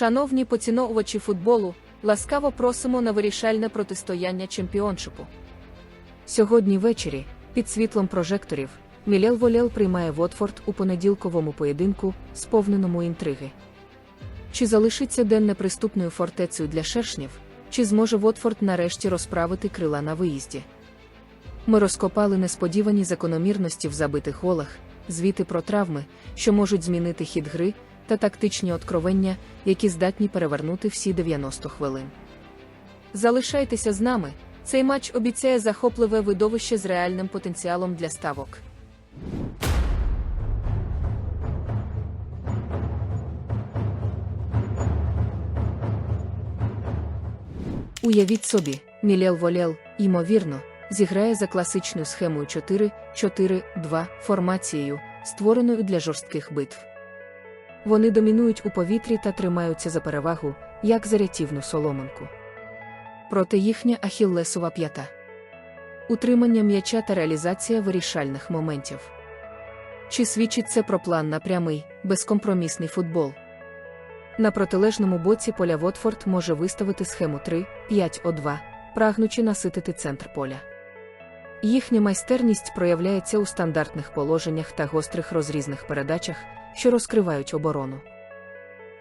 Шановні поціновувачі футболу, ласкаво просимо на вирішальне протистояння чемпіоншипу. Сьогодні ввечері, під світлом прожекторів, Мілел Волел приймає Вотфорд у понеділковому поєдинку, сповненому інтриги. Чи залишиться день неприступною фортецею для шершнів, чи зможе Вотфорд нарешті розправити крила на виїзді? Ми розкопали несподівані закономірності в забитих голах, звіти про травми, що можуть змінити хід гри, та тактичні откровення, які здатні перевернути всі 90 хвилин. Залишайтеся з нами. Цей матч обіцяє захопливе видовище з реальним потенціалом для ставок. Уявіть собі, Мілел Волел, ймовірно, зіграє за класичною схемою 4-4-2 формацією, створеною для жорстких битв. Вони домінують у повітрі та тримаються за перевагу, як за рятівну соломинку. Проте їхня ахіллесова п'ята. Утримання м'яча та реалізація вирішальних моментів. Чи свідчить це про план на прямий, безкомпромісний футбол? На протилежному боці поля Вотфорд може виставити схему 3-5-2, прагнучи наситити центр поля. Їхня майстерність проявляється у стандартних положеннях та гострих розрізних передачах, що розкривають оборону.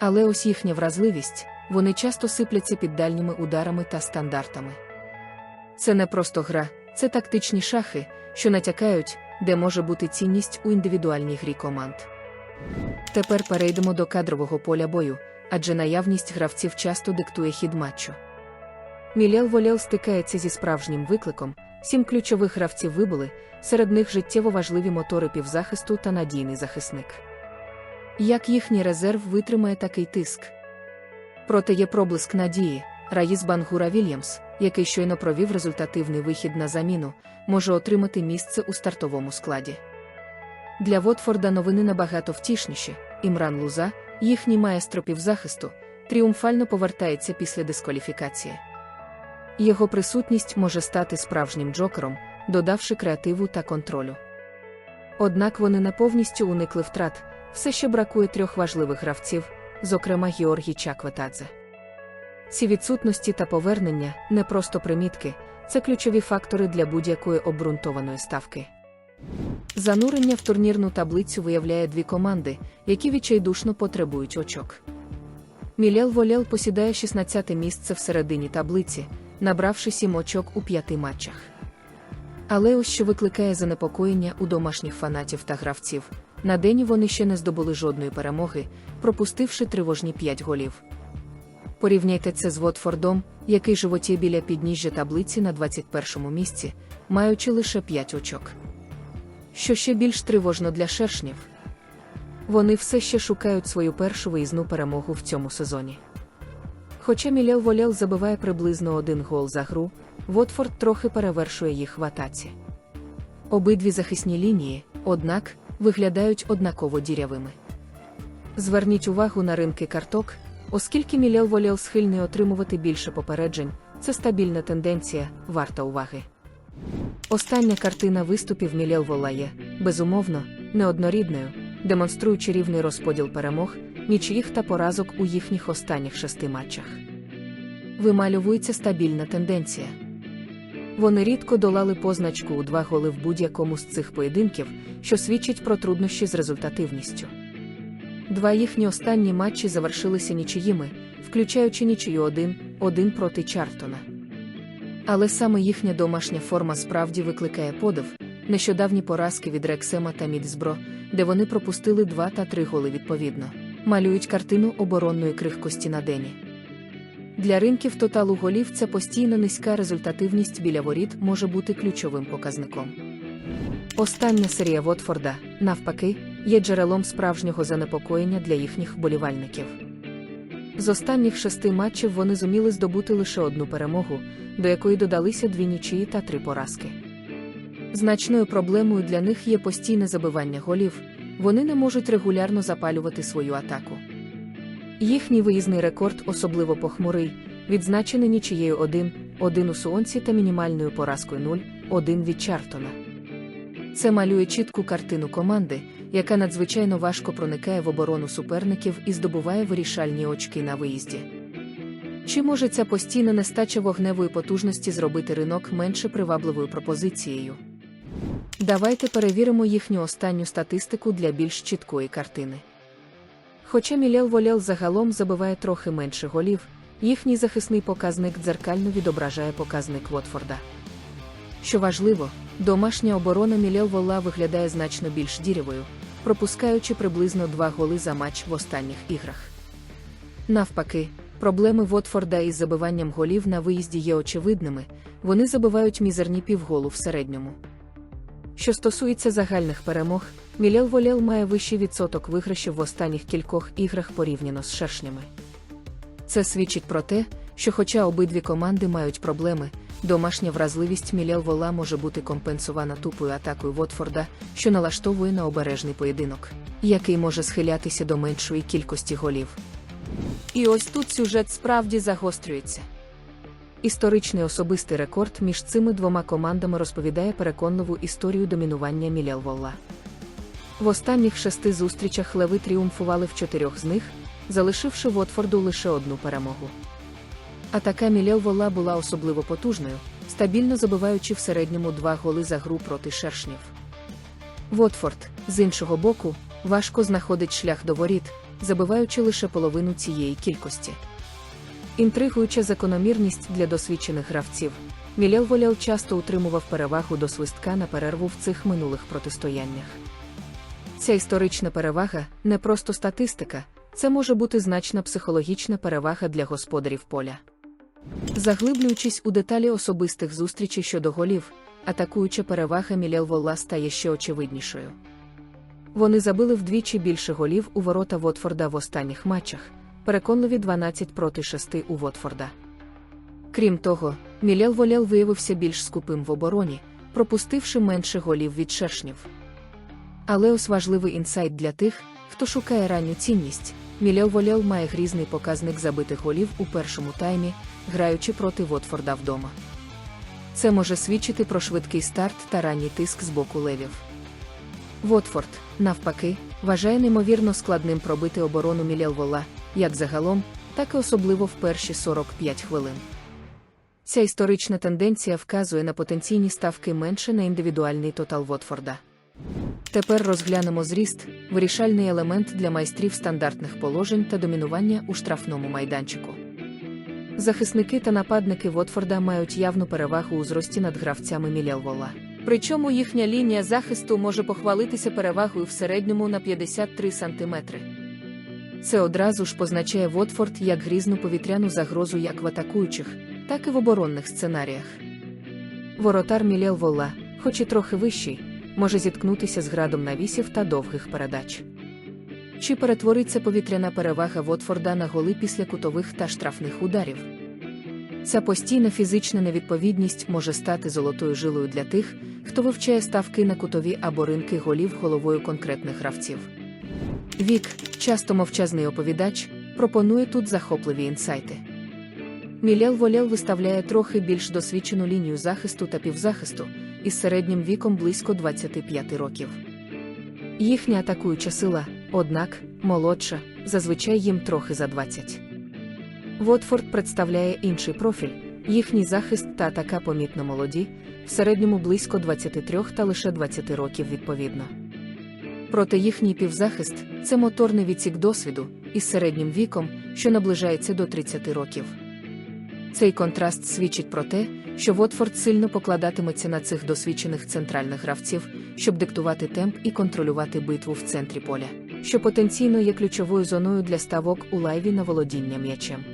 Але ось їхня вразливість, вони часто сипляться під дальніми ударами та стандартами. Це не просто гра, це тактичні шахи, що натякають, де може бути цінність у індивідуальній грі команд. Тепер перейдемо до кадрового поля бою, адже наявність гравців часто диктує хід матчу. Мілел Волел стикається зі справжнім викликом, сім ключових гравців вибули, серед них життєво важливі мотори півзахисту та надійний захисник. Як їхній резерв витримає такий тиск? Проте є проблиск надії. Раїс Бангура Вільямс, який щойно провів результативний вихід на заміну, може отримати місце у стартовому складі. Для Вотфорда новини набагато втішніші. Імран Луза, їхній маестро півзахисту, тріумфально повертається після дискваліфікації. Його присутність може стати справжнім джокером, додавши креативу та контролю. Однак вони не повністю уникли втрат, все ще бракує трьох важливих гравців, зокрема Георгій Чакветадзе. Ці відсутності та повернення не просто примітки, це ключові фактори для будь-якої обґрунтованої ставки. Занурення в турнірну таблицю виявляє дві команди, які відчайдушно потребують очок. Мілел Волел посідає 16-те місце в середині таблиці, набравши 7 очок у п'яти матчах. Але ось що викликає занепокоєння у домашніх фанатів та гравців. На день вони ще не здобули жодної перемоги, пропустивши тривожні 5 голів. Порівняйте це з Вотфордом, який животіє біля підніжжя таблиці на 21-му місці, маючи лише 5 очок. Що ще більш тривожно для шершнів? Вони все ще шукають свою першу виїзну перемогу в цьому сезоні. Хоча Мілел Волел забиває приблизно один гол за гру, Вотфорд трохи перевершує їх в атаці. Обидві захисні лінії, однак, виглядають однаково дірявими. Зверніть увагу на ринки карток, оскільки Мілел Волел схильний отримувати більше попереджень, це стабільна тенденція, варта уваги. Остання картина виступів Мілел Вола є, безумовно, неоднорідною, демонструючи рівний розподіл перемог, нічиїх та поразок у їхніх останніх шести матчах. Вималюється стабільна тенденція. Вони рідко долали позначку у два голи в будь-якому з цих поєдинків, що свідчить про труднощі з результативністю. Два їхні останні матчі завершилися нічиїми, включаючи нічию 1-1 проти Чартона. Але саме їхня домашня форма справді викликає подив, нещодавні поразки від Рексема та Мідсбро, де вони пропустили два та три голи відповідно, малюють картину оборонної крихкості на дені. Для ринків тоталу голів ця постійно низька результативність біля воріт може бути ключовим показником. Остання серія Вотфорда, навпаки, є джерелом справжнього занепокоєння для їхніх вболівальників. З останніх шести матчів вони зуміли здобути лише одну перемогу, до якої додалися дві нічиї та три поразки. Значною проблемою для них є постійне забивання голів, вони не можуть регулярно запалювати свою атаку. Їхній виїзний рекорд особливо похмурий, відзначений нічиєю 1-1 у Суонці та мінімальною поразкою 0-1 від Чартона. Це малює чітку картину команди, яка надзвичайно важко проникає в оборону суперників і здобуває вирішальні очки на виїзді. Чи може ця постійна нестача вогневої потужності зробити ринок менше привабливою пропозицією? Давайте перевіримо їхню останню статистику для більш чіткої картини. Хоча Мілел Волел загалом забиває трохи менше голів, їхній захисний показник дзеркально відображає показник Вотфорда. Що важливо, домашня оборона Мілел Волла виглядає значно більш дірявою, пропускаючи приблизно два голи за матч в останніх іграх. Навпаки, проблеми Вотфорда із забиванням голів на виїзді є очевидними, вони забивають мізерні півголу в середньому. Що стосується загальних перемог, Мілел Волел має вищий відсоток виграшів в останніх кількох іграх порівняно з шершнями. Це свідчить про те, що, хоча обидві команди мають проблеми, домашня вразливість Мілел Вола може бути компенсована тупою атакою Вотфорда, що налаштовує на обережний поєдинок, який може схилятися до меншої кількості голів. І ось тут сюжет справді загострюється. Історичний особистий рекорд між цими двома командами розповідає переконливу історію домінування Мілел Волла. В останніх шести зустрічах леви тріумфували в чотирьох з них, залишивши Вотфорду лише одну перемогу. Атака Мілел Волла була особливо потужною, стабільно забиваючи в середньому два голи за гру проти шершнів. Вотфорд, з іншого боку, важко знаходить шлях до воріт, забиваючи лише половину цієї кількості. Інтригуюча закономірність для досвідчених гравців. Мілелволел часто утримував перевагу до свистка на перерву в цих минулих протистояннях. Ця історична перевага не просто статистика, це може бути значна психологічна перевага для господарів поля. Заглиблюючись у деталі особистих зустрічей щодо голів, атакуюча перевага Мілел Волла стає ще очевиднішою. Вони забили вдвічі більше голів у ворота Вотфорда в останніх матчах, переконливі 12 проти 6 у Вотфорда. Крім того, Мілел Волел виявився більш скупим в обороні, пропустивши менше голів від шершнів. Але ось важливий інсайт для тих, хто шукає ранню цінність. Мілел Волел має грізний показник забитих голів у першому таймі, граючи проти Вотфорда вдома. Це може свідчити про швидкий старт та ранній тиск з боку левів. Вотфорд, навпаки, вважає неймовірно складним пробити оборону Мілел Вола, як загалом, так і особливо в перші 45 хвилин. Ця історична тенденція вказує на потенційні ставки менше на індивідуальний тотал Вотфорда. Тепер розглянемо зріст, вирішальний елемент для майстрів стандартних положень та домінування у штрафному майданчику. Захисники та нападники Вотфорда мають явну перевагу у зрості над гравцями Мілелвола. Причому їхня лінія захисту може похвалитися перевагою в середньому на 53 см. Це одразу ж позначає Вотфорд як грізну повітряну загрозу як в атакуючих, так і в оборонних сценаріях. Воротар Мілел Волла, хоч і трохи вищий, може зіткнутися з градом навісів та довгих передач. Чи перетвориться повітряна перевага Вотфорда на голи після кутових та штрафних ударів? Ця постійна фізична невідповідність може стати золотою жилою для тих, хто вивчає ставки на кутові або ринки голів головою конкретних гравців. Вік, часто мовчазний оповідач, пропонує тут захопливі інсайти. Мілел Волел виставляє трохи більш досвідчену лінію захисту та півзахисту із середнім віком близько 25 років. Їхня атакуюча сила, однак, молодша, зазвичай їм трохи за 20. Вотфорд представляє інший профіль, їхній захист та атака помітно молоді, в середньому близько 23 та лише 20 років відповідно. Проте їхній півзахист це моторний відсік досвіду із середнім віком, що наближається до 30 років. Цей контраст свідчить про те, що Вотфорд сильно покладатиметься на цих досвідчених центральних гравців, щоб диктувати темп і контролювати битву в центрі поля, що потенційно є ключовою зоною для ставок у лайві на володіння м'ячем.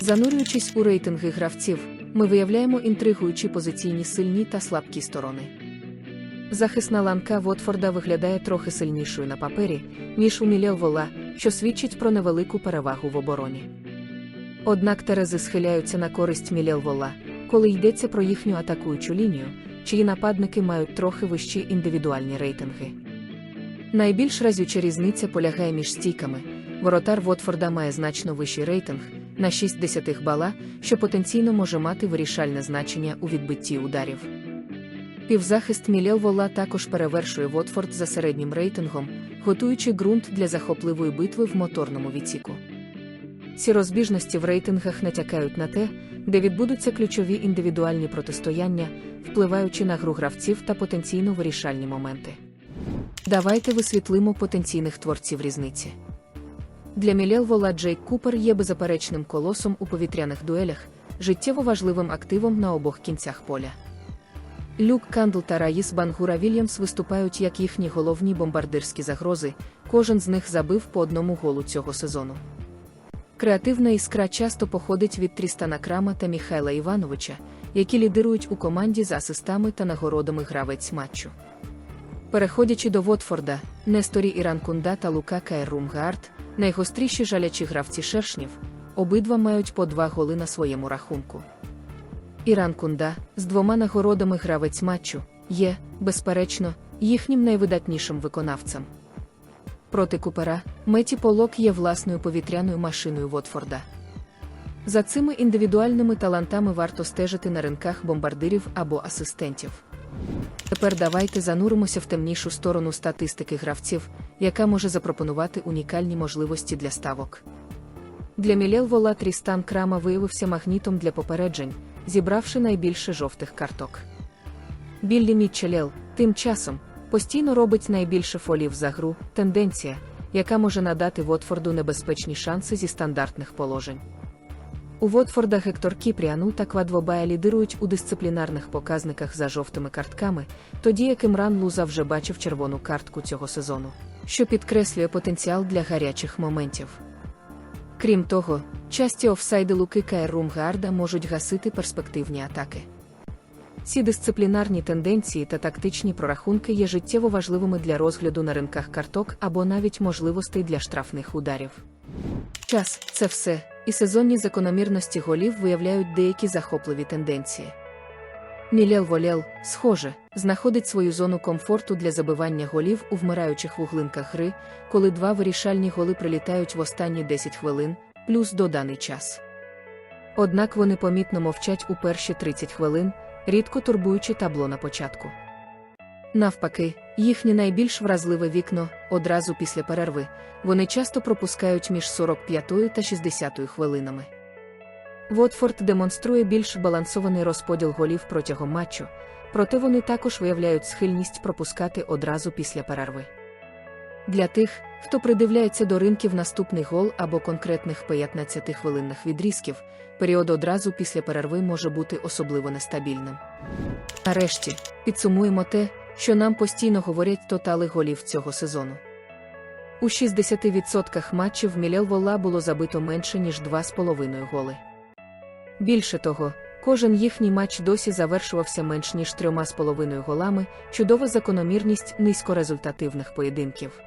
Занурюючись у рейтинги гравців, ми виявляємо інтригуючі позиційні сильні та слабкі сторони. Захисна ланка Вотфорда виглядає трохи сильнішою на папері, ніж у Мілел Вола, що свідчить про невелику перевагу в обороні. Однак терези схиляються на користь Мілел Вола, коли йдеться про їхню атакуючу лінію, чиї нападники мають трохи вищі індивідуальні рейтинги. Найбільш разюча різниця полягає між стійками. Воротар Вотфорда має значно вищий рейтинг на 6 десятих бала, що потенційно може мати вирішальне значення у відбитті ударів. Півзахист Мілел Вола також перевершує Вотфорд за середнім рейтингом, готуючи ґрунт для захопливої битви в моторному відсіку. Ці розбіжності в рейтингах натякають на те, де відбудуться ключові індивідуальні протистояння, впливаючи на гру гравців та потенційно вирішальні моменти. Давайте висвітлимо потенційних творців різниці. Для Мілел Вола Джейк Купер є беззаперечним колосом у повітряних дуелях, життєво важливим активом на обох кінцях поля. Люк Кандл та Раїс Бангура Вільямс виступають як їхні головні бомбардирські загрози, кожен з них забив по одному голу цього сезону. Креативна іскра часто походить від Трістана Крама та Міхайла Івановича, які лідирують у команді за асистами та нагородами гравець матчу. Переходячи до Вотфорда, Несторі Іранкунда та Лука Кайрумгаард, найгостріші жалячі гравці шершнів, обидва мають по два голи на своєму рахунку. Іран Кунда з двома нагородами гравець матчу є, безперечно, їхнім найвидатнішим виконавцем. Проти Купера Меті Полок є власною повітряною машиною Вотфорда. За цими індивідуальними талантами варто стежити на ринках бомбардирів або асистентів. Тепер давайте зануримося в темнішу сторону статистики гравців, яка може запропонувати унікальні можливості для ставок. Для Мілел Вола Трістан Крама виявився магнітом для попереджень, зібравши найбільше жовтих карток. Біллі Мітчелел, тим часом, постійно робить найбільше фолів за гру, тенденція, яка може надати Вотфорду небезпечні шанси зі стандартних положень. У Вотфорда Гектор Кіпріану та Квадвобая лідирують у дисциплінарних показниках за жовтими картками, тоді як Імран Луза вже бачив червону картку цього сезону, що підкреслює потенціал для гарячих моментів. Крім того, часті офсайди Луки Кайрумгарда можуть гасити перспективні атаки. Ці дисциплінарні тенденції та тактичні прорахунки є життєво важливими для розгляду на ринках карток або навіть можливостей для штрафних ударів. Час це все, і сезонні закономірності голів виявляють деякі захопливі тенденції. Мілел Волел, схоже, знаходить свою зону комфорту для забивання голів у вмираючих вуглинках гри, коли два вирішальні голи прилітають в останні 10 хвилин, плюс доданий час. Однак вони помітно мовчать у перші 30 хвилин, рідко турбуючи табло на початку. Навпаки, їхнє найбільш вразливе вікно одразу після перерви, вони часто пропускають між 45 та 60 хвилинами. Вотфорд демонструє більш балансований розподіл голів протягом матчу, проте вони також виявляють схильність пропускати одразу після перерви. Для тих, хто придивляється до ринків наступний гол або конкретних 15-хвилинних відрізків, період одразу після перерви може бути особливо нестабільним. Нарешті, підсумуємо те, що нам постійно говорять тотали голів цього сезону. У 60% матчів Мілел Вола було забито менше, ніж 2,5 голи. Більше того, кожен їхній матч досі завершувався менш ніж 3,5 голами, чудова закономірність низькорезультативних поєдинків.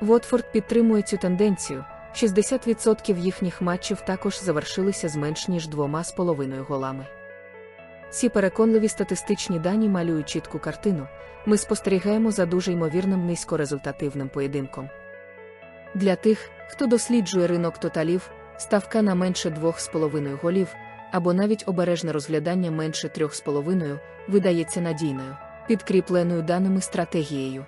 Вотфорд підтримує цю тенденцію. 60% їхніх матчів також завершилися з менш ніж 2,5 голами. Ці переконливі статистичні дані малюють чітку картину. Ми спостерігаємо за дуже ймовірним низькорезультативним поєдинком. Для тих, хто досліджує ринок тоталів, ставка на менше 2,5 голів, або навіть обережне розглядання менше 3,5 видається надійною, підкріпленою даними стратегією.